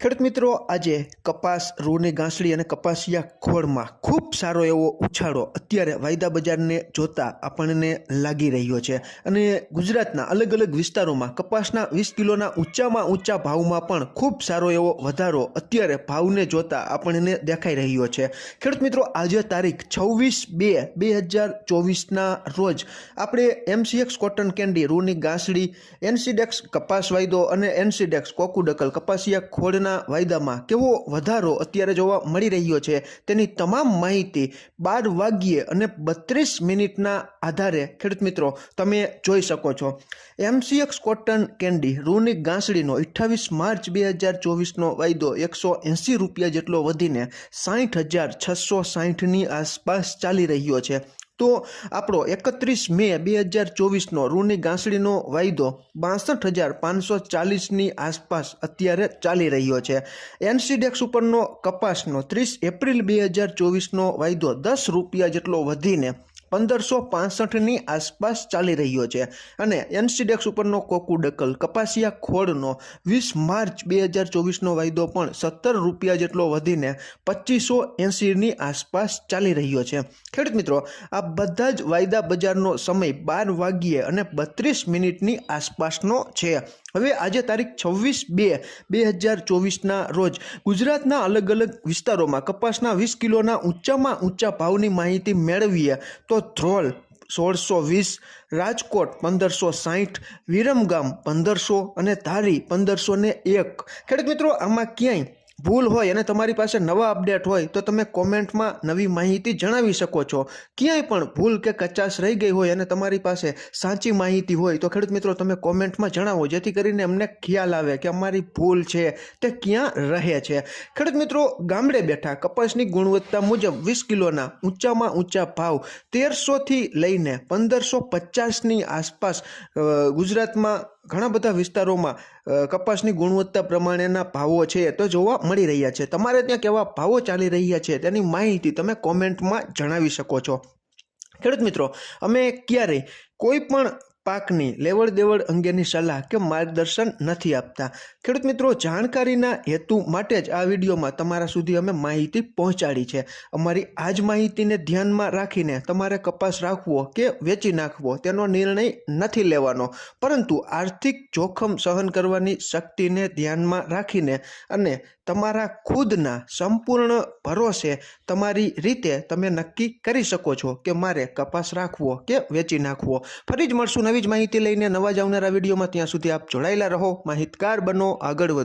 ખેડૂત મિત્રો, આજે કપાસ રૂની ગાંસડી અને કપાસિયા ખોળમાં ખૂબ સારો એવો ઉછાળો અત્યારે વાયદા બજારને જોતા આપણને લાગી રહ્યો છે. અને ગુજરાતના અલગ અલગ વિસ્તારોમાં કપાસના વીસ કિલોના ઊંચામાં ઊંચા ભાવમાં પણ ખૂબ સારો એવો વધારો અત્યારે ભાવને જોતા આપણને દેખાઈ રહ્યો છે. ખેડૂત મિત્રો, આજે તારીખ છવ્વીસ બે બે હજાર ચોવીસના રોજ આપણે એમસીએક્સ કોટન કેન્ડી, રૂની ગાંસડી એનસીડેક્સ કપાસ વાયદો અને એનસીડેક્સ કોકુડકલ કપાસિયા ખોળના વાયદામાં કેવો વધારો અત્યારે જોવા મળી રહ્યો છે, તેની તમામ માહિતી બાર વાગ્યે અને બત્રીસ મિનિટના આધારે ખેડૂત મિત્રો તમે જોઈ શકો છો. એમસીએક્સ કોટન કેન્ડી રૂની ગાંસડીનો અઠ્ઠાવીસ માર્ચ બે હજાર ચોવીસનો વાયદો એકસો એંસી રૂપિયા જેટલો વધીને સાઠ હજાર છસો સાઠની આસપાસ ચાલી રહ્યો છે. તો આપણો એકત્રીસ મે બે હજાર ચોવીસનો રૂની ગાંસડીનો વાયદો બાસઠ હજાર પાંચસો ચાલીસની આસપાસ અત્યારે ચાલી રહ્યો છે. એનસીડેક્સ ઉપરનો કપાસનો ત્રીસ એપ્રિલ બે હજાર ચોવીસનો વાયદો દસ રૂપિયા જેટલો વધીને પંદરસો પાસઠની આસપાસ ચાલી રહ્યો છે અને એનસીડેક્સ ઉપરનો કોકુડકલ કપાસિયા ખોળનો વીસ માર્ચ બે હજાર ચોવીસનો વાયદો પણ સત્તર રૂપિયા જેટલો વધીને પચીસો એંસીની આસપાસ ચાલી રહ્યો છે. ખેડૂત મિત્રો, આ બધા જ વાયદા બજારનો સમય બાર વાગ્યે અને બત્રીસ મિનિટની આસપાસનો છે. હવે આજે તારીખ છવ્વીસ બે બે હજાર ચોવીસના રોજ ગુજરાતના અલગ અલગ વિસ્તારોમાં કપાસના વીસ કિલોના ઊંચામાં ઊંચા ભાવની માહિતી મેળવીએ તો ધ્રોલ સોળસો વીસ, રાજકોટ પંદરસો સાહીઠ, વિરમગામ પંદરસો અને ધારી પંદરસો ને એક. ખેડૂત મિત્રો, આમાં ક્યાંય ભૂલ હોય અને તમારી પાસે નવા અપડેટ હોય તો તમે કોમેન્ટમાં નવી માહિતી જણાવી શકો છો. ક્યાંય પણ ભૂલ કે કચાશ રહી ગઈ હોય અને તમારી પાસે સાચી માહિતી હોય તો ખેડૂત મિત્રો તમે કોમેન્ટમાં જણાવો, જેથી કરીને અમને ખ્યાલ આવે કે અમારી ભૂલ છે તે ક્યાં રહે છે. ખેડૂત મિત્રો, ગામડે બેઠા કપાસની ગુણવત્તા મુજબ વીસ કિલોના ઊંચામાં ઊંચા ભાવ તેરસોથી લઈને પંદરસો પચાસની આસપાસ ગુજરાતમાં ઘણા બધા વિસ્તારોમાં કપાસની ગુણવત્તા પ્રમાણેના ભાવો છે તો જોવા મળી રહ્યા છે. તમારે ત્યાં કેવા ભાવો ચાલી રહ્યા છે તેની માહિતી તમે કોમેન્ટમાં જણાવી શકો છો. ખેડૂત મિત્રો, અમે ક્યારેય કોઈ પણ પાકની લેવડ દેવડ અંગેની સલાહ કે માર્ગદર્શન નથી આપતા. ખેડૂત મિત્રો, જાણકારીના હેતુ માટે જ આ વિડીયોમાં તમારા સુધી અમે માહિતી પહોંચાડી છે. અમારી આ જ માહિતીને ધ્યાનમાં રાખીને તમારે કપાસ રાખવો કે વેચી નાખવો તેનો નિર્ણય નથી લેવાનો. પરંતુ આર્થિક જોખમ સહન કરવાની શક્તિને ધ્યાનમાં રાખીને અને તમારા ખુદના સંપૂર્ણ ભરોસે તમારી રીતે તમે નક્કી કરી શકો છો કે મારે કપાસ રાખવો કે વેચી નાખવો. ફરી જ મળશું નવી જ માહિતી લઈને નવા જ આવનારા વિડીયોમાં ત્યાં સુધી આપ જોડાયેલા રહો. માહિતગાર બનો આગળ વધો.